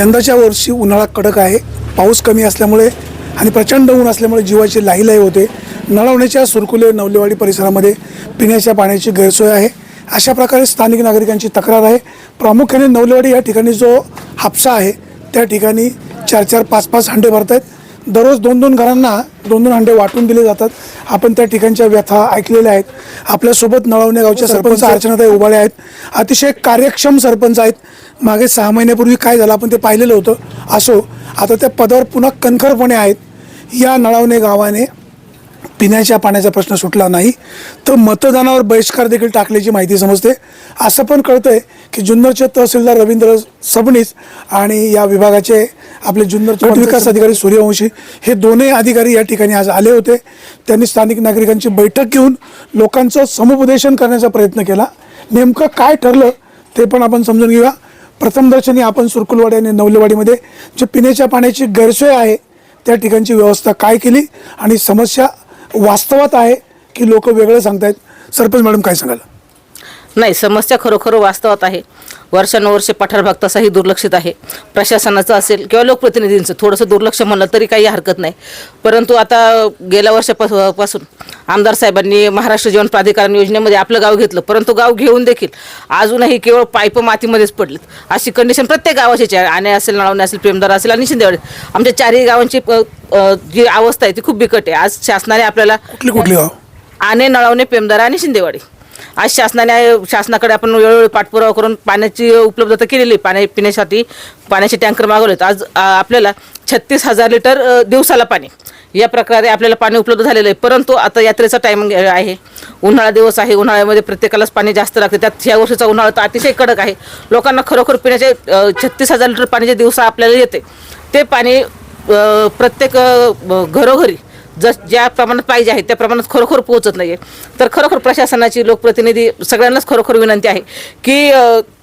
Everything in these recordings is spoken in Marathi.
यंदाच्या वर्षी उन्हाळा कडक आहे पाऊस कमी असल्यामुळे आणि प्रचंड ऊन असल्यामुळे जीवाची लाहीलाही होते. नळवण्याच्या सुरकुले नवलेवाडी परिसरामध्ये पिण्याच्या पाण्याची गैरसोय आहे. अशा प्रकारे स्थानिक नागरिकांची तक्रार आहे. प्रामुख्याने नवलेवाडी या ठिकाणी जो हापसा आहे त्या ठिकाणी चार चार पाच पाच हंडे भरत आहेत दररोज दोन दोन घरांना दोन दोन हंडे वाटून दिले जातात. आपण त्या ठिकाणच्या व्यथा ऐकलेल्या आहेत. आपल्यासोबत नळवणे गावच्या सरपंच अर्चनाताई उभाळे आहेत. अतिशय कार्यक्षम सरपंच आहेत. मागे सहा महिन्यापूर्वी काय झालं आपण ते पाहिलेलं होतं. असो आता त्या पदावर पुन्हा कणखरपणे आहेत. या नळवणे गावाने पिण्याच्या पाण्याचा प्रश्न सुटला नाही तर मतदानावर बहिष्कार देखील टाकल्याची माहिती समजते. असं पण कळतंय की जुन्नरचे तहसीलदार रवींद्र सबनीस आणि या विभागाचे आपले जुन्नरचे गट विकास अधिकारी सूर्यवंशी हे दोन्ही अधिकारी या ठिकाणी आज आले होते. त्यांनी स्थानिक नागरिकांची बैठक घेऊन लोकांचं समुपदेशन करण्याचा प्रयत्न केला. नेमकं काय ठरलं ते पण आपण समजून घेऊया. प्रथमदर्शनी आपण सुरकुलवाडी आणि नवलेवाडीमध्ये जे पिण्याच्या पाण्याची गैरसोय आहे त्या ठिकाणची व्यवस्था काय केली आणि समस्या वास्तवात आहे की लोक वेगळं सांगतायत? सरपंच मॅडम काय सांगाल? नाही समस्या खरोखर वास्तवात आहे. वर्षानुवर्षे पठारभाग तसाही दुर्लक्षित आहे. प्रशासनाचं असेल किंवा लोकप्रतिनिधींचं थोडंसं दुर्लक्ष म्हणलं तरी काही हरकत नाही. परंतु आता गेल्या वर्षापासून आमदार साहेबांनी महाराष्ट्र जीवन प्राधिकरण योजनेमध्ये आपलं गाव घेतलं. परंतु गाव घेऊन देखील अजूनही केवळ पाईप मातीमध्येच पडलेत. अशी कंडिशन प्रत्येक गावाची आहे. आणे असेल नळवणे असेल प्रेमदार असेल आणि शिंदेवाडी. आमच्या चारही गावांची जी अवस्था आहे ती खूप बिकट आहे. आज शासनाने आपल्याला कुठली कुठली गाव? आणे नळवणे पेमदारा आणि शिंदेवाडी. आज शासनाने शासनाकडे आपण वेळोवेळी पाठपुरावा करून पाण्याची उपलब्धता केलेली आहे. पाणी पिण्यासाठी पाण्याचे टँकर मागवलेत आज आपल्याला छत्तीस हजार लिटर दिवसाला पाणी. या प्रकारे आपल्याला पाणी उपलब्ध झालेलं आहे. परंतु आता यात्रेचा टायमिंग आहे. उन्हाळा दिवस आहे. उन्हाळ्यामध्ये प्रत्येकालाच पाणी जास्त लागते. त्यात ह्या वर्षीचा उन्हाळा तर अतिशय कडक आहे. लोकांना खरोखर पिण्याचे छत्तीस हजार लिटर पाणी जे दिवसा आपल्याला येते. ते पाणी प्रत्येक घरोघरी जस ज्या प्रमाणात पाहिजे आहे त्या प्रमाणात खरोखर पोहोचत नाही आहे तर खरोखर प्रशासनाची लोकप्रतिनिधी सगळ्यांनाच खरोखर विनंती आहे की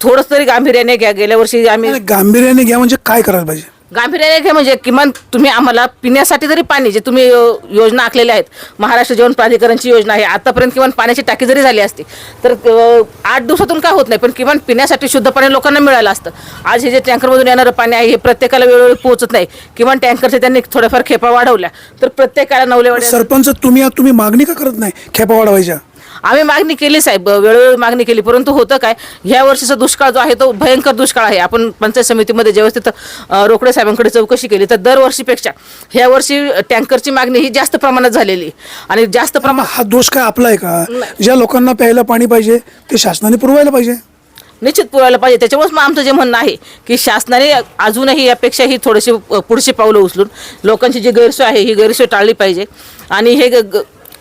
थोडंसं तरी गांभीर्याने घ्या. गेल्या वर्षी आम्ही गांभीर्याने घ्या म्हणजे काय करायला पाहिजे? गांभीर्याने घ्या म्हणजे किमान तुम्ही आम्हाला पिण्यासाठी जरी पाणी जे तुम्ही योजना आखलेल्या आहेत महाराष्ट्र जीवन प्राधिकरणची योजना आहे आतापर्यंत किमान पाण्याची टाकी जरी झाली असती तर अ, आठ दिवसातून का होत नाही पण किमान पिण्यासाठी शुद्ध पाणी लोकांना मिळालं असतं. आज हे जे टँकरमधून येणारं पाणी आहे हे प्रत्येकाला वेळोवेळी पोहोचत नाही. किमान टँकरचे त्यांनी थोड्याफार खेपा वाढवल्या. तर प्रत्येकाला नवलेवाड्या सरपंच तुम्ही तुम्ही मागणी का करत नाही खेपा वाढवायच्या? आम्ही मागणी केली साहेब वेळोवेळी मागणी केली परंतु होतं काय? ह्या वर्षीचा दुष्काळ जो आहे तो भयंकर दुष्काळ आहे. आपण पंचायत समितीमध्ये जेव्हा तिथं रोकडे साहेबांकडे चौकशी केली तर दरवर्षीपेक्षा ह्या वर्षी टँकरची मागणी ही जास्त प्रमाणात झालेली. आणि जास्त प्रमाण हा दोष काय आपला आहे का? ज्या लोकांना प्यायला पाणी पाहिजे ते शासनाने पुरवायला पाहिजे. निश्चित पुरवायला पाहिजे. त्याच्यामुळेच मग आमचं जे म्हणणं आहे की शासनाने अजूनही यापेक्षाही थोडेसे अ, पुढची पावलं उचलून लोकांची जी गैरसोय आहे ही गैरसोय टाळली पाहिजे. आणि हे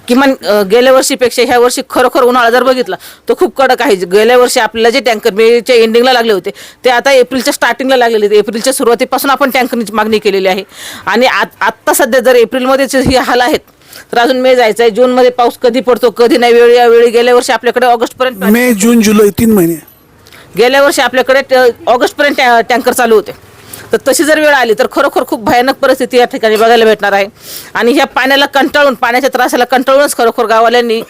किमान अ, गेल्या वर्षीपेक्षा ह्या वर्षी खरोखर उन्हाळा जर बघितला तो खूप कडक आहे. गेल्या वर्षी आपल्याला जे टँकर मेच्या एंडिंगला लागले होते ते आता एप्रिलच्या स्टार्टिंगला लागलेले आहेत. एप्रिलच्या सुरुवातीपासून आपण टँकरची मागणी केलेली आहे. आणि आत आत्ता सध्या जर एप्रिलमध्येच ही हाल आहेत तर अजून मे जायचं आहे जूनमध्ये पाऊस कधी पडतो कधी नाही वेळी वेळी गेल्या वर्षी आपल्याकडे ऑगस्टपर्यंत मे जून जुलै तीन महिने. गेल्या वर्षी आपल्याकडे ऑगस्टपर्यंत टँकर चालू होते. तर तशी जर वेळ आली तर खरोखर खूप भयानक परिस्थिती या ठिकाणी बघायला भेटणार आहे. आणि ह्या पाण्याला कंटाळून पाण्याच्या त्रासाला कंटाळूनच खरोखर गाववाल्यांनी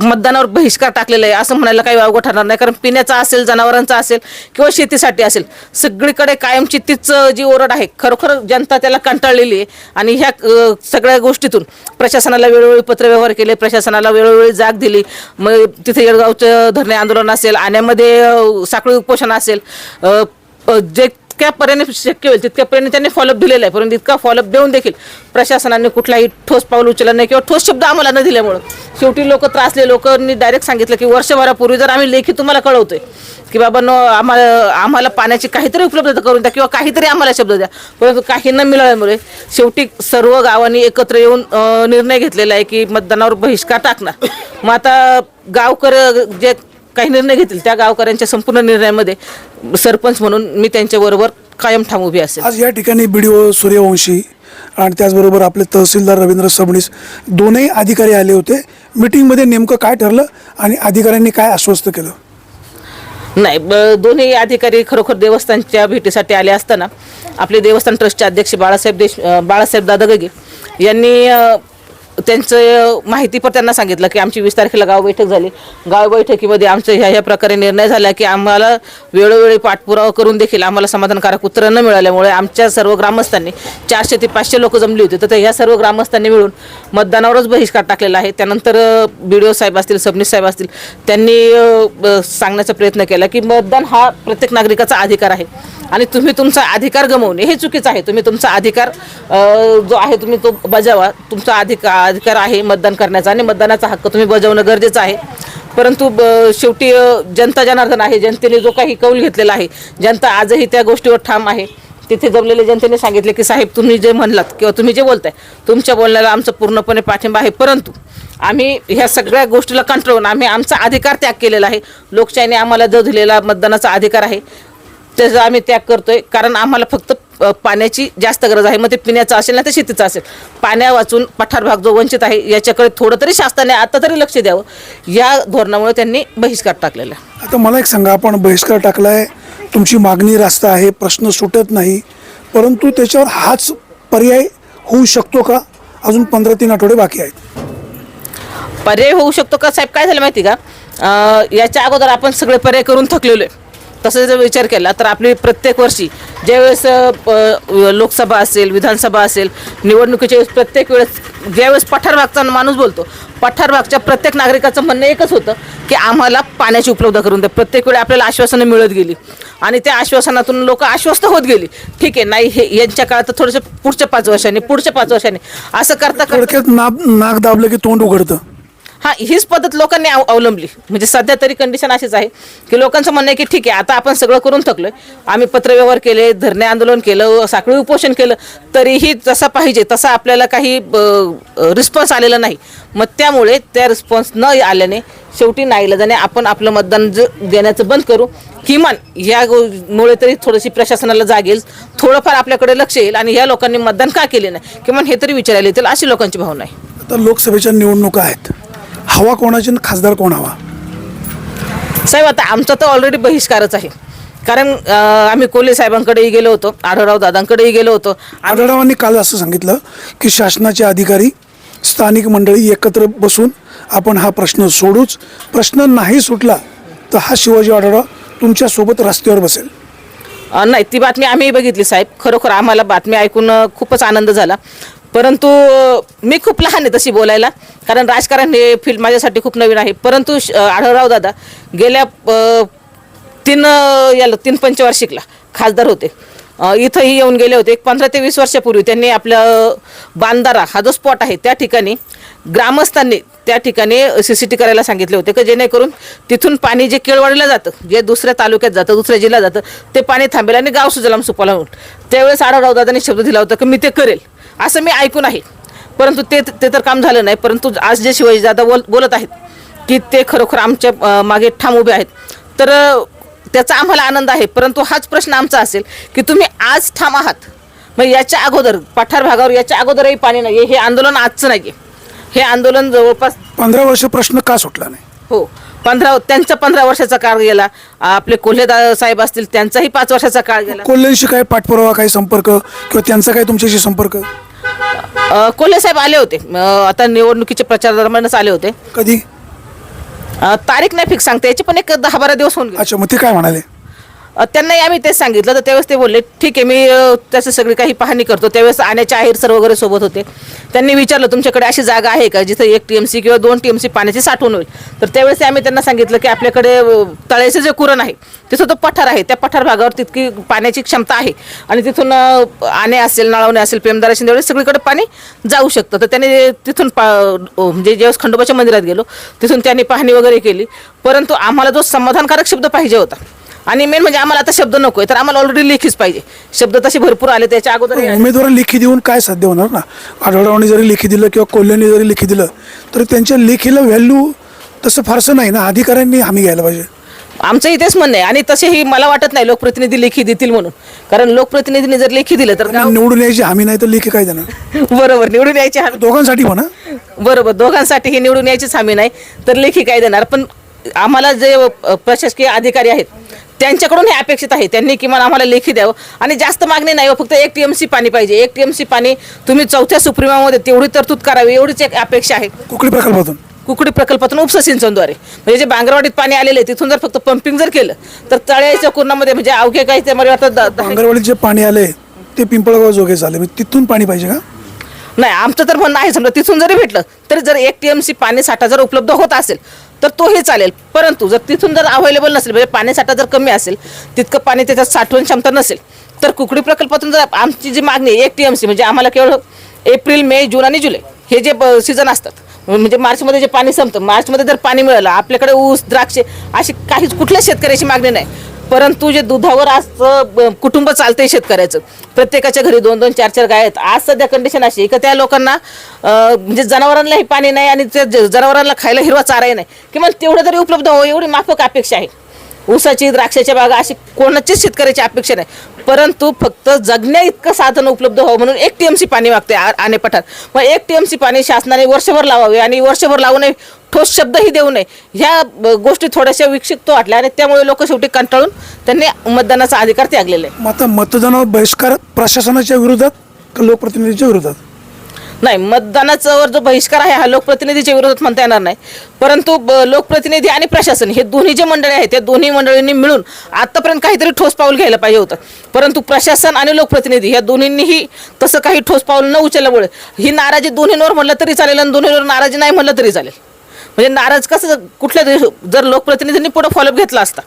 मतदानावर बहिष्कार टाकलेला आहे असं म्हणायला काही अवघड ठरणार नाही. कारण पिण्याचा असेल जनावरांचा असेल किंवा शेतीसाठी असेल सगळीकडे कायमची तीच जी ओरड आहे खरोखर जनता त्याला कंटाळलेली आहे. आणि ह्या सगळ्या गोष्टीतून प्रशासनाला वेळोवेळी पत्रव्यवहार केले प्रशासनाला वेळोवेळी जाग दिली. मग तिथे येळगावचं धरणे आंदोलन असेल आण्यामध्ये साखळी उपोषण असेल जे अ, जे जितक्यापर्यंत शक्य होईल तितक्यापर्यंत त्यांनी फॉलोअप दिलेला आहे. परंतु इतका फॉलोअप देऊन देखील प्रशासनाने कुठलाही ठोस पाऊल उचलला नाही किंवा ठोस शब्द आम्हाला न दिल्यामुळं. शेवटी लोक त्रासले लोकांनी डायरेक्ट सांगितलं की वर्षभरापूर्वी जर आम्ही लेखी तुम्हाला कळवतोय की बाबा नो आम्हाला आम्हाला पाण्याची काहीतरी उपलब्धता करून द्या किंवा काहीतरी आम्हाला शब्द द्या. परंतु काही न मिळाल्यामुळे शेवटी सर्व गावांनी एकत्र येऊन निर्णय घेतलेला आहे की मतदानावर बहिष्कार टाकणार. मग आता गावकर जे काही निर्णय घेतील त्या गावकऱ्यांच्या संपूर्ण निर्णयामध्ये सरपंच म्हणून मी त्यांच्याबरोबर कायम ठाम उभी असेल. आज या ठिकाणी बी डी ओ सूर्यवंशी आणि त्याचबरोबर आपले तहसीलदार रवींद्र सबनीस दोनही अधिकारी आले होते. मिटिंगमध्ये नेमकं काय ठरलं आणि अधिकाऱ्यांनी काय आश्वस्त केलं? नाही ब- दोन्ही अधिकारी खरोखर देवस्थानच्या भेटीसाठी आले असताना आपले देवस्थान ट्रस्टचे अध्यक्ष बाळासाहेब देश बाळासाहेब दादा गगे यांनी त्यांचं माहिती पण त्यांना सांगितलं की आमची वीस तारखेला गाव बैठक झाली. गाव बैठकीमध्ये आमचं ह्या ह्या प्रकारे निर्णय झाला की आम्हाला वेळोवेळी पाठपुरावा करून देखील आम्हाला समाधानकारक उत्तरं न मिळाल्यामुळे आमच्या सर्व ग्रामस्थांनी चारशे ते पाचशे लोक जमली होती. तर ह्या सर्व ग्रामस्थांनी मिळून मतदानावरच बहिष्कार टाकलेला आहे. त्यानंतर बी डी ओ साहेब असतील सबनीस साहेब असतील त्यांनी ब- सांगण्याचा प्रयत्न केला की मतदान हा प्रत्येक नागरिकाचा अधिकार आहे. आणि तुम्ही तुमचा अधिकार गमवणे हे चुकीचं आहे. तुम्ही तुमचा अधिकार जो आहे तुम्ही तो बजावा. तुमचा अधिकार अधिकार आहे मतदान करण्याचा. आणि मतदानाचा हक्क तुम्ही बजावणं गरजेचं आहे. परंतु ब- शेवटी जनता जनार्दन आहे. जनतेने जो काही कौल घेतलेला आहे जनता आजही त्या गोष्टीवर ठाम आहे. तिथे जमलेल्या जनतेने सांगितले की साहेब तुम्ही जे म्हणलात किंवा तुम्ही जे बोलताय तुमच्या बोलण्याला आमचं पूर्णपणे पाठिंबा आहे. परंतु आम्ही ह्या सगळ्या गोष्टीला कंट्रोल आम्ही आमचा अधिकार त्याग केलेला आहे. लोकशाहीने आम्हाला जो दिलेला मतदानाचा अधिकार आहे त्याचा आम्ही त्याग करतोय. कारण आम्हाला फक्त पाण्याची जास्त गरज आहे. मग ते पिण्याचं असेल ना ते शेतीचं असेल. पाण्या वाचून पठार भाग जो वंचित आहे याच्याकडे थोडं तरी शासनाने आता तरी लक्ष द्यावं. या धोरणामुळे त्यांनी बहिष्कार टाकलेला आहे. आता मला एक सांगा आपण बहिष्कार टाकलाय तुमची मागणी रास्त आहे प्रश्न सुटत नाही परंतु त्याच्यावर हाच पर्याय होऊ शकतो का? अजून पंधरा तीन आठवडे बाकी आहेत. पर्याय होऊ शकतो का? साहेब काय झालं माहिती का? याच्या अगोदर आपण सगळे पर्याय करून थकलेलो आहे. तसं जर विचार केला तर आपली प्रत्येक वर्षी ज्यावेळेस प- लोकसभा असेल विधानसभा असेल निवडणुकीच्या वेळेस प्रत्येक वेळेस ज्यावेळेस पठार भागचा माणूस बोलतो पठार भागच्या प्रत्येक नागरिकाचं म्हणणं एकच होतं की आम्हाला पाण्याची उपलब्ध करून द्या. प्रत्येक वेळी आपल्याला आश्वासनं मिळत गेली आणि त्या आश्वासनातून लोक आश्वस्त होत गेली. ठीक आहे नाही हे यांच्या काळात थोडंसं पुढच्या पाच वर्षांनी पुढच्या पाच वर्षांनी असं करता करता नाक दाबलं की तोंड उघडतं. हा हीच पद्धत लोकांनी अव- अवलंबली. म्हणजे सध्या तरी कंडिशन अशीच आहे की लोकांचं म्हणणं आहे की ठीक आहे आता आपण सगळं करून थकलोय. आम्ही पत्रव्यवहार केले धरणे आंदोलन केलं साखळी उपोषण केलं तरीही जसा पाहिजे तसा आपल्याला काही रिस्पॉन्स आलेला नाही. मग त्यामुळे त्या रिस्पॉन्स न आल्याने शेवटी नाईलाजाने आपण आपलं मतदान ज देण्याचं बंद करू. किमान या गो- मुळे तरी थोडीशी प्रशासनाला जागेल थोडंफार आपल्याकडे लक्ष येईल आणि या लोकांनी मतदान का केले नाही? किमान हे तरी विचारायला येतील अशी लोकांची भावना आहे. आता लोकसभेच्या निवडणुका आहेत. हवा कोणाची आणि खासदार कोण हवा? साहेब आता आमचा तर ऑलरेडी बहिष्कारच आहे. कारण अं, आम्ही कोल्हे साहेबांकडेही गेलो होतो आढळराव दादांकडेही गेलो होतो. आढळरावांनी काल असं सांगितलं की शासनाचे अधिकारी स्थानिक मंडळी एकत्र बसून आपण हा प्रश्न सोडूच प्रश्न नाही सुटला तर हा शिवाजी आढळराव तुमच्यासोबत रस्त्यावर बसेल. अ, नाही ती बातमी आम्ही बघितली साहेब. खरोखर आम्हाला बातमी ऐकून अ, खूपच आनंद झाला. परंतु मी खूप लहान आहे तशी बोलायला. कारण राजकारण हे फील्ड माझ्यासाठी खूप नवीन आहे. परंतु श- आढळराव दादा गेल्या तीन याला तीन पंचवार्षिकला खासदार होते. इथंही येऊन गेले होते. एक पंधरा ते वीस वर्षापूर्वी त्यांनी आपलं बांदारा बांधारा हा जो स्पॉट आहे त्या ठिकाणी ग्रामस्थांनी त्या ठिकाणी सी सी टी करायला सांगितले होते की जेणेकरून तिथून पाणी जे केळवाडीला जातं जे दुसऱ्या तालुक्यात जातं दुसऱ्या जिल्ह्यात जातं ते पाणी थांबेल आणि गाव सुजलाम सुपाला होईल त्यावेळेस आढावराव दादांनी शब्द दिला होता की मी ते करेल असं मी ऐकून आहे. परंतु ते ते तर काम झालं नाही परंतु आज जे शिवाजी दादा बोल बोलत आहेत की ते खरोखर आमच्या मागे ठाम उभे आहेत. तर त्याचा आम्हाला आनंद आहे. परंतु हाच प्रश्न आमचा असेल की तुम्ही आज ठाम आहात. मग याच्या अगोदर पठार भागावर याच्या अगोदरही पाणी नाही हे आंदोलन आजचं नाही हे आंदोलन जवळपास पंधरा वर्ष प्रश्न का सुटला नाही? हो. पंधरा त्यांचा पंधरा वर्षाचा काळ गेला. आपले कोल्हे दा- साहेब असतील त्यांचाही पाच वर्षाचा काळ गेला. कोल्ह्यांशी काय पाठपुरावा काही संपर्क? किंवा त्यांचा काय तुमच्याशी संपर्क? कोल्हे साहेब आले होते. आता निवडणुकीचे प्रचार दरम्यानच आले होते. कधी? अ, तारीख नाही फिक्स सांगते याची पण एक दहा बारा दिवस होऊन गेले. अच्छा मग ते काय म्हणाले? त्यांनाही आम्ही तेच सांगितलं. तर त्यावेळेस ते बोलले ठीक आहे मी त्याचं सगळी काही पाहणी करतो. त्यावेळेस आण्याचे आहेर सर वगैरे सोबत होते. त्यांनी विचारलं तुमच्याकडे अशी जागा आहे का जिथं एक टी एम सी किंवा दोन टी एम सी पाण्याची साठवण होईल? तर त्यावेळेस आम्ही त्यांना सांगितलं की आपल्याकडे तळ्याचे जे कुरण आहे तिथं तो पठार आहे. त्या पठार भागावर तितकी पाण्याची क्षमता आहे. आणि तिथून आणे असेल नळवणे असेल प्रेमदार असेल त्यावेळेस सगळीकडे पाणी जाऊ शकतं. तर त्यांनी तिथून पा म्हणजे ज्यावेळेस खंडोबाच्या मंदिरात गेलो तिथून त्यांनी पाहणी वगैरे केली. परंतु आम्हाला जो समाधानकारक शब्द पाहिजे होता आणि मेन म्हणजे आम्हाला आता शब्द नकोय तर आम्हाला ऑलरेडी लेखीच पाहिजे. शब्द तसे भरपूर आले त्याच्या अगोदर उमेदवार लेखी देऊन काय साध्य होणार ना? आढळरावांनी जरी लेखी दिलं किंवा कोल्ह्यांनी जरी लेखी दिलं तर त्यांच्या लेखीला व्हॅल्यू तसं फारसं नाही ना? अधिकाऱ्यांनी हमी घ्यायला पाहिजे. आमचं इथेच म्हणणं आहे आणि तसेही मला वाटत नाही लोकप्रतिनिधी लेखी देतील म्हणून. कारण लोकप्रतिनिधीने जर लेखी दिलं तर गाव निवडून यायची हमी नाही तर लेखी काय देणार? बरोबर निवडून यायची हमी दोघांसाठी म्हणा. बरोबर दोघांसाठी ही निवडून यायचीच हमी नाही तर लेखी काय देणार? पण आम्हाला जे प्रशासकीय अधिकारी आहेत त्यांच्याकडून हे अपेक्षित आहे. त्यांनी किमान आम्हाला लेखी द्यावं. आणि जास्त मागणी नाही हो, फक्त एक टी एम सी पाणी पाहिजे. एक टी एम सी पाणी तुम्ही चौथ्या सुप्रीमामध्ये तेवढी तरतूद करावी एवढीच एक अपेक्षा आहे. कुकडी प्रकल्पातून? कुकडी प्रकल्पातून उपसा सिंचनद्वारे. म्हणजे जे बांगरवाडीत पाणी आलेलं तिथून जर फक्त पंपिंग जर केलं तर तळ्याच्या कुर्णामध्ये म्हणजे अवघे काही ते मला वाटतं जे पाणी आले ते पिंपळगाव जोगे झाले. म्हणजे तिथून पाणी पाहिजे का? नाही आमचं तर म्हणणं आहे समजा तिथून जरी भेटलं तरी जर एक टी एम सी पाणी साठा जर उपलब्ध होत असेल तर तोही चालेल. परंतु जर तिथून जर अवेलेबल नसेल म्हणजे पाणी साठा जर कमी असेल तितकं पाणी त्याच्यात साठवण क्षमता नसेल तर कुकडी प्रकल्पातून जर आमची जी मागणी आहे एक टी एम सी म्हणजे आम्हाला केवळ एप्रिल मे जून आणि जुलै हे जे सीझन असतात म्हणजे मार्चमध्ये जे पाणी संपतं मार्चमध्ये जर पाणी मिळालं आपल्याकडे ऊस द्राक्षे अशी काहीच कुठल्याच शेतकऱ्याची मागणी नाही. परंतु जे दुधावर आज कुटुंब चालतंय शेतकऱ्याचं. प्रत्येकाच्या घरी दोन दोन चार चार गाय आहेत. आज सध्या कंडिशन अशी आहे का त्या लोकांना म्हणजे जनावरांनाही पाणी नाही आणि त्या जनावरांना खायला हिरवा चाराही नाही. किंवा तेवढं तरी उपलब्ध हो एवढी माफक अपेक्षा आहे. ऊसाची द्राक्षाच्या बागा अशी कोणाचीच शेतकऱ्याची अपेक्षा नाही. परंतु फक्त जगण्या इतकं साधन उपलब्ध व्हावं म्हणून एक टी एमसी पाणी मागते आ- आणे पठार. मग एक टी एमसी पाणी शासनाने वर्षभर लावावे आणि वर्षभर लावू नये ठोस शब्दही देऊ नये. ह्या गोष्टी थोड्याशा विक्षिप्त वाटल्या आणि त्यामुळे लोक शेवटी कंटाळून त्यांनी मतदानाचा अधिकार त्यागलेला आहे. आता मतदानावर बहिष्कार प्रशासनाच्या विरोधात का लोकप्रतिनिधीच्या विरोधात? नाही मतदानाच्यावर जो बहिष्कार आहे हा लोकप्रतिनिधीच्या विरोधात म्हणता येणार नाही. परंतु लोकप्रतिनिधी आणि प्रशासन हे दोन्ही जे मंडळी आहेत त्या दोन्ही मंडळींनी मिळून आतापर्यंत काहीतरी ठोस पाऊल घ्यायला पाहिजे होतं. परंतु प्रशासन आणि लोकप्रतिनिधी या दोन्हींनीही तसं काही ठोस पाऊल न उचलल्यामुळे ही नाराजी दोन्हींवर म्हणलं तरी चालेल आणि दोन्हीवर नाराजी नाही म्हणलं तरी चालेल. म्हणजे नाराज कसं कुठल्या तरी जर लोकप्रतिनिधींनी पुढं फॉलोअप घेतला असता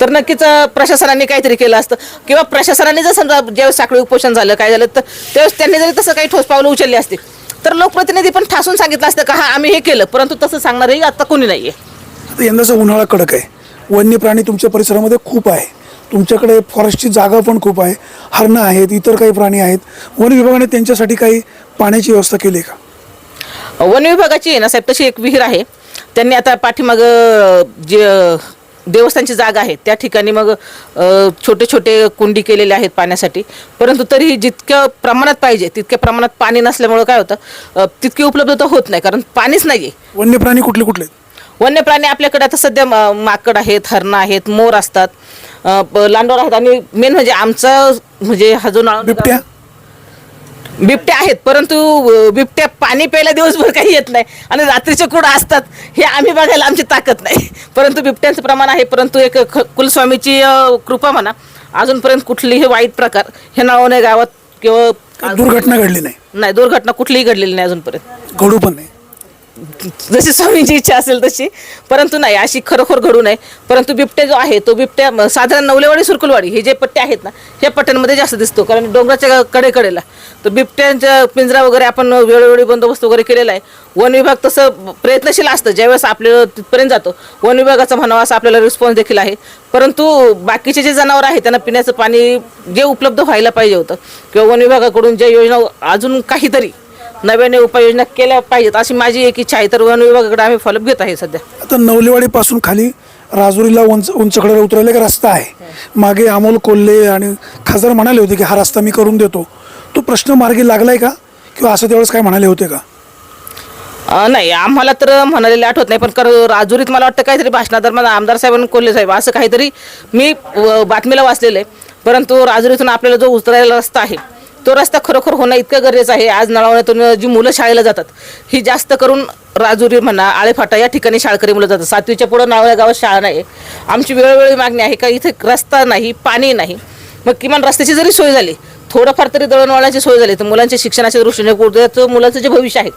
तर नक्कीच प्रशासनाने काहीतरी केलं असतं. किंवा प्रशासनाने जर समजा ज्यावेळेस साखळी उपोषण झालं काय झालं तर त्यावेळेस त्यांनी जरी तसं काही ठोस पावलं उचलली असते तर लोकप्रतिनिधी पण ठासून सांगितलं असतं का हा आम्ही हे केलं. परंतु तसं सांगणारही आता कोणी नाही आहे यंदाचा उन्हाळा कडक आहे. वन्य प्राणी तुमच्या परिसरामध्ये खूप आहे. तुमच्याकडे फॉरेस्टची जागा पण खूप आहे. हरणं आहेत इतर काही प्राणी आहेत. वन विभागाने त्यांच्यासाठी काही पाण्याची व्यवस्था केली आहे का? वन विभागाची आहे ना साहेब तशी एक विहीर आहे. त्यांनी आता पाठीमाग जे देवस्थानची जागा आहे त्या ठिकाणी मग छोटे छोटे कुंडी केलेले आहेत पाण्यासाठी. परंतु तरीही जितक्या प्रमाणात पाहिजे तितक्या प्रमाणात पाणी नसल्यामुळं काय होतं तितकी उपलब्धता होत नाही कारण पाणीच नाही आहे वन्य प्राणी कुठले कुठले? वन्य प्राणी आपल्याकडे आता सध्या माकड आहेत हरणं आहेत मोर असतात. लांडोर आहेत आणि मेन म्हणजे आमचा म्हणजे हा जो नाळ बिबट्या आहेत परंतु अ, बिबट्या पाणी प्यायला दिवसभर काही येत नाही आणि रात्रीचे कुठं असतात हे आम्ही बघायला आमची ताकद नाही. परंतु बिबट्यांचं प्रमाण आहे परंतु एक ख- कुलस्वामीची अ, कृपा म्हणा अजूनपर्यंत कुठलीही वाईट प्रकार हे नावाने गावात किंवा दुर्घटना घडली नाही. नाही दुर्घटना कुठलीही घडलेली नाही अजूनपर्यंत. घडू पण नाही. जशी स्वामींची इच्छा असेल तशी. परंतु नाही अशी खरोखर घडू नये. परंतु बिबट्या जो आहे तो बिबट्या साधारण नवलेवाडी सुरकुलवाडी हे जे पट्टे आहेत ना ह्या पट्ट्यांमध्ये जास्त दिसतो. कारण डोंगराच्या कडेकडेला. तर बिबट्यांच्या पिंजरा वगैरे आपण वेळोवेळी बंदोबस्त वगैरे केलेला आहे. वन विभाग तसं प्रयत्नशील असतं. ज्यावेळेस आपल्याला तिथपर्यंत जातो वन विभागाचा म्हणावा असा आपल्याला रिस्पॉन्स देखील आहे. परंतु बाकीचे जे जनावर आहेत त्यांना पिण्याचं पाणी जे उपलब्ध व्हायला पाहिजे होतं. किंवा वन विभागाकडून ज्या योजना अजून काहीतरी नव्याने उपाययोजना केल्या पाहिजेत अशी माझी एक इच्छा आहे. तर वन विभागाकडे आम्ही फॉलोअप घेत आहे सध्या. आता नवलेवाडीपासून खाली राजुरीला उंच उंचकडे उतरायला एक रस्ता आहे. मागे अमोल कोल्हे आणि खासदार म्हणाले होते की हा रस्ता मी करून देतो. तो प्रश्न मार्गी लागलाय का? किंवा असं त्यावेळेस काय म्हणाले होते का? अं, नाही आम्हाला तर म्हणालेले आठवत नाही पण कर राजुरीत मला वाटतं काहीतरी भाषणादरम्यान आमदार साहेब आणि कोल्हे साहेब असं काहीतरी मी अं, बातमीला वाचलेलं आहे. परंतु राजुरीतून आपल्याला जो उतरायला रस्ता आहे तो रस्ता खरोखर होणं इतकं गरजेचं आहे. आज नळावण्यातून जी मुलं शाळेला जातात ही जास्त करून राजुरी म्हणा आळेफाटा या ठिकाणी शाळकरी मुलं जातात. सातवीच्या पुढं नावळ्या गावात शाळा नाही. आमची वेळोवेळी मागणी आहे का इथे रस्ता नाही पाणी नाही. मग किमान रस्त्याची जरी सोय झाली थोडंफार तरी दळणवळणाची सोय झाली तर मुलांच्या शिक्षणाच्या दृष्टीने उद्याचं मुलाचं जे भविष्य आहे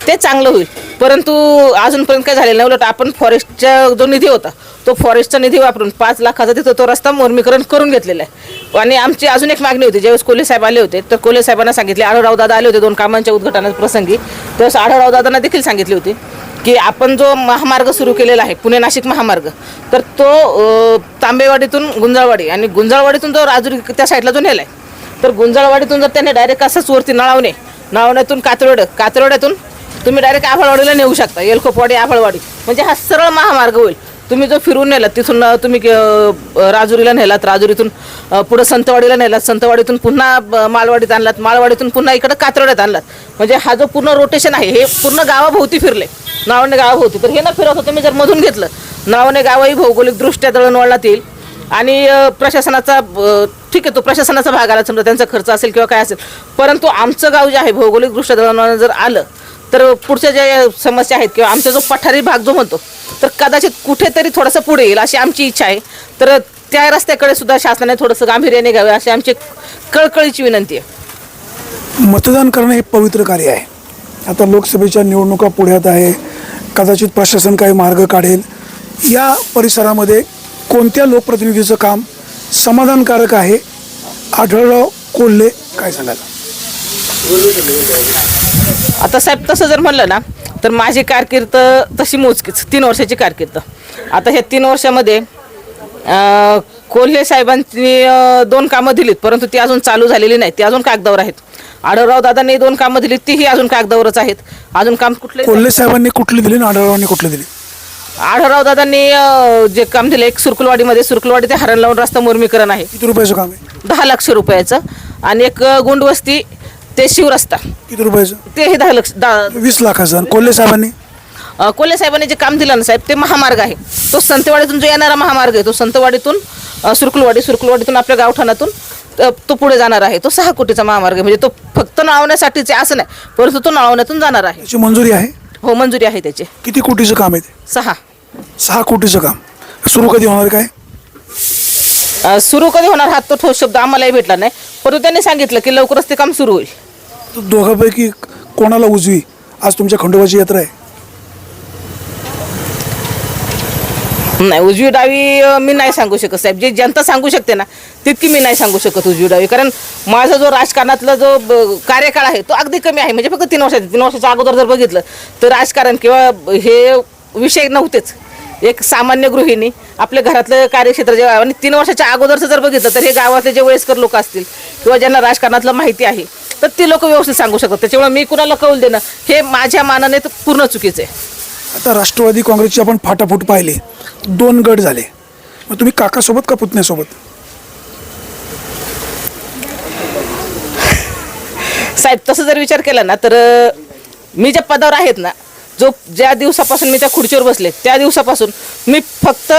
ते चांगलं होईल. परंतु अजूनपर्यंत काय झालेलं नाही. उलट आपण फॉरेस्टचा जो निधी होता तो फॉरेस्टचा निधी वापरून पाच लाखाचा तिथं तो रस्ता मोर्मीकरण करून घेतलेला आहे. आणि आमची अजून एक मागणी होती. ज्यावेळेस कोल्हे साहेब आले होते तर कोल्हे साहेबांना सांगितले आढळराव दादा आले होते दोन कामांच्या उद्घाटना प्रसंगी. त्यावेळेस आढळराव दादांना देखील सांगितली होती की आपण जो महामार्ग सुरू केलेला आहे पुणे नाशिक महामार्ग तर तो तांबेवाडीतून गुंजाळवाडी आणि गुंजाळवाडीतून जो राजुरी त्या साईडला जो नेला आहे. तर गुंजाळवाडीतून जर त्याने डायरेक्ट असंच वरती नळावणे नळावण्यातून कातरोड कातरोड्यातून तुम्ही डायरेक्ट आफळवाडीला नेऊ शकता. येलखोपवाडी आफळवाडी. म्हणजे हा सरळ महामार्ग होईल. तुम्ही जो फिरून नेलात तिथून तुम्ही राजुरीला नेलात राजुरीतून पुढं संतवाडीला नेलात संतवाडीतून पुन्हा मालवाडीत आणलात मालवाडीतून पुन्हा इकडं कातरोड्यात आणलात. म्हणजे हा जो पूर्ण रोटेशन आहे हे पूर्ण गावाभोवती फिरले. नावाने गावाभोवती. तर हे न होतं तुम्ही जर मधून घेतलं नावाने गावही भौगोलिकदृष्ट्या दळणवळणात येईल. आणि प्रशासनाचा ठीक आहे तो प्रशासनाचा भाग आला समजा त्यांचा खर्च असेल किंवा काय असेल. परंतु आमचं गाव जे आहे भौगोलिकदृष्ट्या दळणवळण जर आलं तर पुढच्या ज्या समस्या आहेत किंवा आमचा जो पठारी भाग जो म्हणतो तर कदाचित कुठेतरी थोडंसं पुढे येईल अशी आमची इच्छा आहे. तर त्या रस्त्याकडे सुद्धा शासनाने थोडंसं गांभीर्याने घ्यावे अशी आमची कळकळीची विनंती आहे. मतदान करणं हे पवित्र कार्य आहे. आता लोकसभेच्या निवडणुका पुढ्यात आहे. कदाचित प्रशासन काही मार्ग काढेल. या परिसरामध्ये कोणत्या लोकप्रतिनिधीचं काम समाधानकारक आहे? आढळराव कोल्हे काय सांगाल? आता साहेब तसं जर म्हणलं ना तर माझी कारकीर्द तशी मोजकीच तीन वर्षाची कारकीर्द. आता ह्या तीन वर्षामध्ये कोल्हे साहेबांनी दोन कामं दिलीत परंतु ती अजून चालू झालेली नाही ती अजून कागदावर आहेत. आढळराव दादांनी दोन कामं दिलीत तीही अजून कागदावरच आहेत. अजून काम कुठले? कोल्हे साहेबांनी कुठली दिली आणि आढळरावांनी कुठली दिली? आढळराव दादांनी जे काम दिलं एक सुरकुलवाडीमध्ये सुरकुलवाडी ते हरण लावून रस्ता मुर्मीकरण आहे. किती रुपयाचं काम आहे? दहा लक्ष रुपयाचं. आणि एक गुंडवस्ती ते शिवरस्ता किती रुपयाचं? तेही दहा लक्ष दहा वीस लाखाचं. आणि कोल्हे साहेबांनी? अ, कोल्हे साहेबांनी जे काम दिलं ना साहेब ते महामार्ग आहे. तो संतवाडीतून जो येणारा महामार्ग आहे तो संतवाडीतून अ, सुरकुलवाडी सुरकुलवाडीतून आपल्या गावठाणातून अ, तो पुढे जाणार आहे. तो सहा कोटीचा महामार्ग आहे. म्हणजे तो फक्त नाळवण्यासाठीच आहे असं नाही परंतु तो नाळवण्यातून जाणार आहे. त्याची मंजुरी आहे? हो मंजुरी आहे त्याची. किती कोटीचं काम आहे ते? सहा. सहा कोटीचं काम. सुरू कधी होणार काय? अ, सुरू कधी होणार हा तो ठोस शब्द आम्हालाही भेटला नाही. परंतु त्यांनी सांगितलं की लवकरच ते काम सुरू होईल. दोघांपैकी कोणाला उजवी? आज तुमच्या खंडोबाची यात्रा आहे. नाही उजवी डावी मी नाही सांगू शकत साहेब. जे जनता सांगू शकते ना तितकी मी नाही सांगू शकत उजवी डावी. कारण माझा जो राजकारणातला जो ब- कार्यकाळ आहे तो अगदी कमी आहे. म्हणजे फक्त तीन वर्षाचा तीन वर्षाच्या अगोदर जर बघितलं तर राजकारण किंवा ब- हे विषय नव्हतेच. एक सामान्य गृहिणी आपल्या घरातलं कार्यक्षेत्र जे आणि तीन वर्षाच्या अगोदरचं जर बघितलं तर हे गावातले जे वयस्कर लोक असतील किंवा ज्यांना राजकारणातलं माहिती आहे तर ती लोक व्यवस्थित सांगू शकतात. त्याच्यामुळे मी कुणाला कौल देणं हे माझ्या मानाने तर पूर्ण चुकीचं आहे. आता राष्ट्रवादी काँग्रेसची आपण फाटाफूट पाहिले. दोन गट झाले. मग तुम्ही काकासोबत का पुतण्यासोबत? साहेब तसं जर विचार केला ना तर अ, मी ज्या पदावर आहेत ना जो ज्या दिवसापासून मी त्या खुर्चीवर बसले त्या दिवसापासून मी फक्त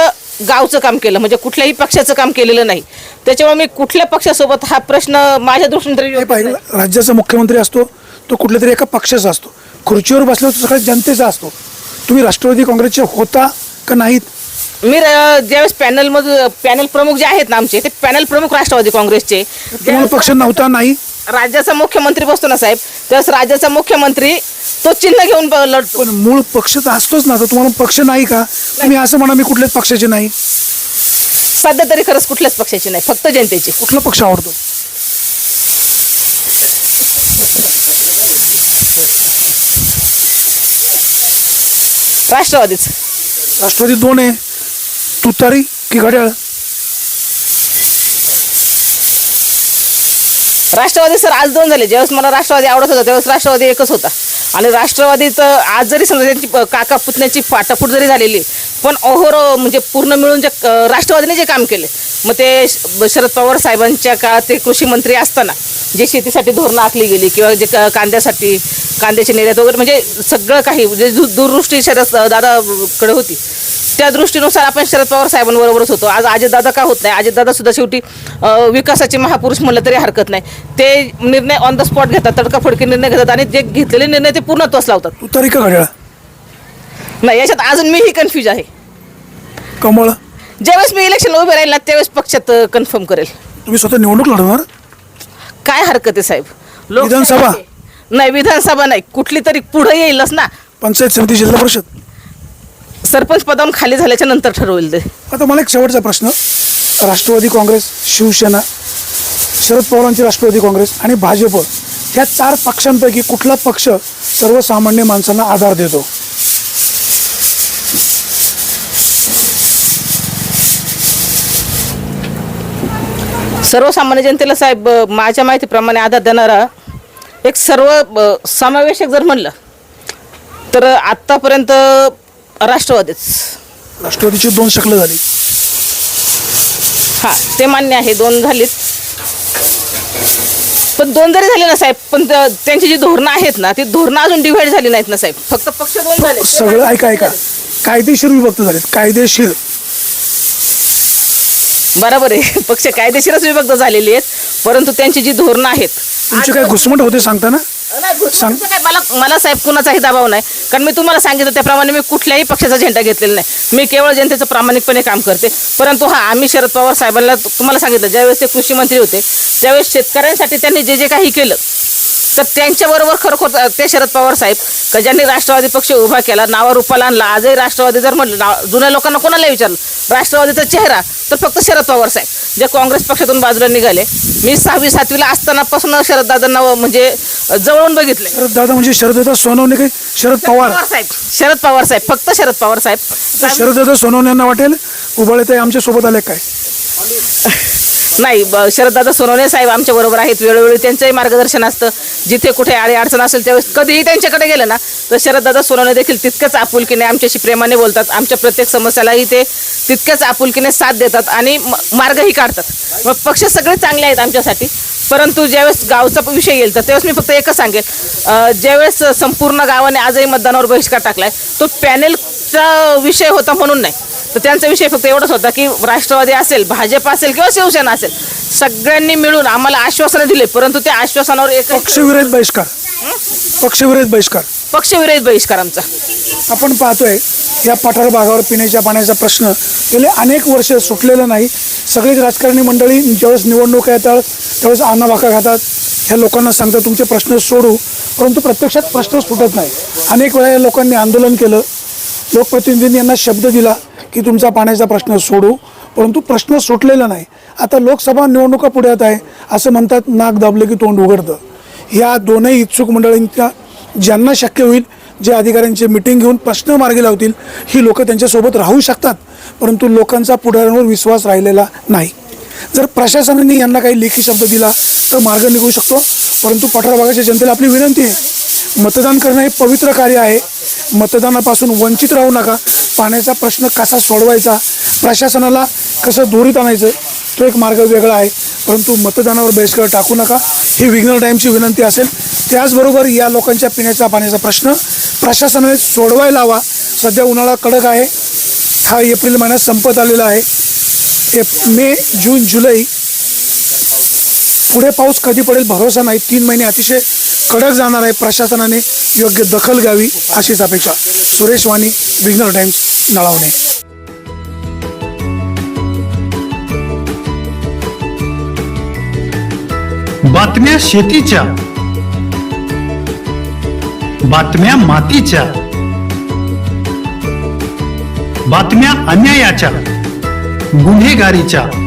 गावचं काम केलं म्हणजे कुठल्याही पक्षाचं काम केलेलं नाही. त्याच्यामुळे मी कुठल्या पक्षासोबत हा प्रश्न माझ्या दृष्टीने तरी पाहिजे राज्याचा मुख्यमंत्री असतो तो कुठल्या तरी एका पक्षाचा असतो. खुर्चीवर बसल्यावर तो सगळ्या जनतेचा असतो. तुम्ही राष्ट्रवादी काँग्रेसचे होता का नाहीत? मी ज्यावेळेस पॅनलमध्ये पॅनल प्रमुख जे आहेत ना आमचे ते पॅनल प्रमुख राष्ट्रवादी काँग्रेसचे. पक्ष नव्हता नाही. राज्याचा मुख्यमंत्री बसतो ना साहेब? त्यावेळेस राज्याचा मुख्यमंत्री तो चिन्ह घेऊन ब- लढतो. पण मूळ पक्ष तर असतोच ना तर तुम्हाला पक्ष नाही का? तुम्ही असं म्हणा मी कुठल्याच पक्षाचे नाही. सध्या तरी खरंच कुठल्याच पक्षाची नाही फक्त जनतेची. कुठला पक्ष आवडतो? राष्ट्रवादीच. राष्ट्रवादी दोन आहे. तुतारी की घड्याळ? राष्ट्रवादी सर आज दोन झाले. ज्यावेळेस मला राष्ट्रवादी आवडत होता त्यावेळेस राष्ट्रवादी एकच होता. आणि राष्ट्रवादीत आज जरी समजा त्यांची काका पुतण्याची फाटाफूट जरी झालेली पण ओव्हर म्हणजे पूर्ण मिळून जे राष्ट्रवादीने जे काम केले मग ते शरद पवार साहेबांच्या काळात ते कृषी मंत्री असताना जे शेतीसाठी धोरणं आखली गेली किंवा जे कांद्यासाठी कांद्याची निर्यात वगैरे म्हणजे सगळं काही म्हणजे दू- दूरदृष्टी शरद दादाकडे होती त्या दृष्टीनुसार आपण शरद पवार साहेबांबरोबरच होतो. आज अजितदादा का होत नाही? अजितदादा सुद्धा शेवटी विकासाचे महापुरुष म्हणलं तरी हरकत नाही. ते निर्णय ऑन द स्पॉट घेतात तडकाफडकी निर्णय घेतात आणि जे घेतलेले निर्णय ते पूर्णत्वास लावतात. तुतारी का घड्याळ? नाही याच्यात अजून मीही कन्फ्यूज आहे. कमळ. ज्यावेळेस मी इलेक्शनला उभे राहील ना त्यावेळेस पक्षात कन्फर्म करेल. तुम्ही स्वतः निवडणूक लढवणार? काय हरकत आहे साहेब? विधानसभा? नाही विधानसभा नाही. कुठली तरी पुढे येईलच ना. पंचायत समिती जिल्हा परिषद? सरपंच पदावरून खाली झाल्याच्यानंतर ठरवेल ते. आता मला एक शेवटचा प्रश्न. राष्ट्रवादी काँग्रेस शिवसेना शरद पवारांची राष्ट्रवादी काँग्रेस आणि भाजप ह्या चार पक्षांपैकी कुठला पक्ष सर्वसामान्य माणसांना आधार देतो? सर्वसामान्य जनतेला साहेब माझ्या माहितीप्रमाणे आधार देणारा एक सर्व समावेशक जर म्हणलं तर आत्तापर्यंत राष्ट्रवादीच. राष्ट्रवादीची दोन शकलं झाली. हां ते मान्य आहे दोन झालीत. पण दोन जरी झाले ना साहेब पण त- त्यांची जी धोरणं आहेत ना ती धोरणं अजून डिव्हाइड झाली नाहीत ना साहेब. फक्त पक्ष दोन झाले. सगळं ऐका ऐका. कायदेशीर विभक्त झालेत. कायदेशीर. बरोबर आहे. पक्ष कायदेशीरच विभक्त झालेले आहेत. परंतु त्यांची जी धोरणं आहेत तुमचे काय घुसमट होते नाही, घुसखोरीचं काय मला मला साहेब कुणाचाही दबाव नाही. कारण मी तुम्हाला सांगितलं त्याप्रमाणे मी कुठल्याही पक्षाचा झेंडा घेतलेला नाही. मी केवळ जनतेचं प्रामाणिकपणे काम करते. परंतु हा आम्ही शरद पवार साहेबांना तुम्हाला सांगितलं ज्यावेळेस ते कृषी मंत्री होते त्यावेळेस शेतकऱ्यांसाठी त्यांनी जे जे काही केलं तर त्यांच्याबरोबर खरोखर ते शरद पवार साहेब का ज्यांनी राष्ट्रवादी पक्ष उभा केला नावा रूपाला आणला. आजही राष्ट्रवादी जर म्हटलं नाव- जुन्या लोकांना कोणाला विचारलं राष्ट्रवादीचा चेहरा तर फक्त शरद पवार साहेब जे काँग्रेस पक्षातून बाजूला निघाले. मी सहावी सातवीला असतानापासून शरददादांना म्हणजे जवळून बघितले शरद दादा म्हणजे शरददादा सोनवणे काही शरद पवार. पवार साहेब शरद पवार साहेब फक्त शरद पवार साहेब. तर शरददादा सोनवणे यांना वाटेल उबाळे ते आमच्यासोबत आले काय? नाही ब- शरददादा सोनवणे साहेब आमच्या बरोबर आहेत वेळोवेळी त्यांचंही मार्गदर्शन असतं. जिथे कुठे आळी अडचण असेल त्यावेळेस कधीही त्यांच्याकडे गेलं ना तर शरददादा सोनवणे देखील तितकंच आपुलकीने आमच्याशी प्रेमाने बोलतात. आमच्या प्रत्येक समस्यालाही ते तितक्याच आपुलकीने साथ देतात आणि म- मार्गही काढतात. मग पक्ष सगळे चांगले आहेत आमच्यासाठी. परंतु ज्यावेळेस गावचा विषय येईल तर त्यावेळेस मी फक्त एकच सांगेल ज्यावेळेस संपूर्ण गावाने आजही मतदानावर बहिष्कार टाकला आहे तो पॅनेलचा विषय होता म्हणून नाही. तर त्यांचा विषय फक्त एवढंच होता की राष्ट्रवादी असेल भाजप असेल किंवा शिवसेना असेल सगळ्यांनी मिळून आम्हाला आश्वासनं दिले परंतु त्या आश्वासनावर एक पक्षविरहित बहिष्कार. पक्षविरहित बहिष्कार. पक्षविरहित बहिष्कार आमचा. आपण पाहतोय या पठार भागावर पिण्याच्या पाण्याचा प्रश्न गेले अनेक वर्ष सुटलेला नाही. सगळीच राजकारणी मंडळी ज्यावेळेस निवडणुका येतात त्यावेळेस अन्नभाका खातात. ह्या लोकांना सांगतात तुमचे प्रश्न सोडू. परंतु प्रत्यक्षात प्रश्न सुटत नाही. अनेक वेळा या लोकांनी आंदोलन केलं. लोकप्रतिनिधींनी यांना शब्द दिला. की तुमचा पाण्याचा प्रश्न सोडू. परंतु प्रश्न सुटलेला नाही. आता लोकसभा निवडणुका पुढे येत आहे असं म्हणतात नाक दाबले की तोंड उघडतं. या दोनही इच्छुक मंडळींच्या ज्यांना शक्य होईल जे अधिकाऱ्यांची मिटिंग घेऊन प्रश्न मार्गी लावतील ही लोक त्यांच्यासोबत राहू शकतात. परंतु लोकांचा पुढाऱ्यांवर विश्वास राहिलेला नाही. जर प्रशासनाने यांना काही लेखी शब्द दिला तर मार्ग निघू शकतो. परंतु पठार भागाच्या जनतेला आपली विनंती आहे मतदान करणं हे पवित्र कार्य आहे. मतदानापासून वंचित राहू नका. पाण्याचा प्रश्न कसा सोडवायचा? प्रशासनाला कसं दोरीत आणायचं? तो एक मार्ग वेगळा आहे. परंतु मतदानावर बहिष्कार टाकू नका. ही विग्नल टाईमची विनंती असेल. त्याचबरोबर या लोकांच्या पिण्याच्या पाण्याचा प्रश्न प्रशासनाने सोडवायला हवा. सध्या उन्हाळा कडक आहे. हा एप्रिल महिन्यात संपत आलेला आहे. एप मे जून जुलै. पुढे पाऊस कधी पडेल? भरोसा नाही. तीन महिने अतिशय कडक जाणार आहे प्रशासनाने योग्य दखल घ्यावी अशीच अपेक्षा. सुरेश वाणी विघ्नर टाइम्स नळावणे. बातम्या शेतीच्या. बातम्या मातीच्या. बातम्या अन्यायाच्या. गुन्हेगारीच्या.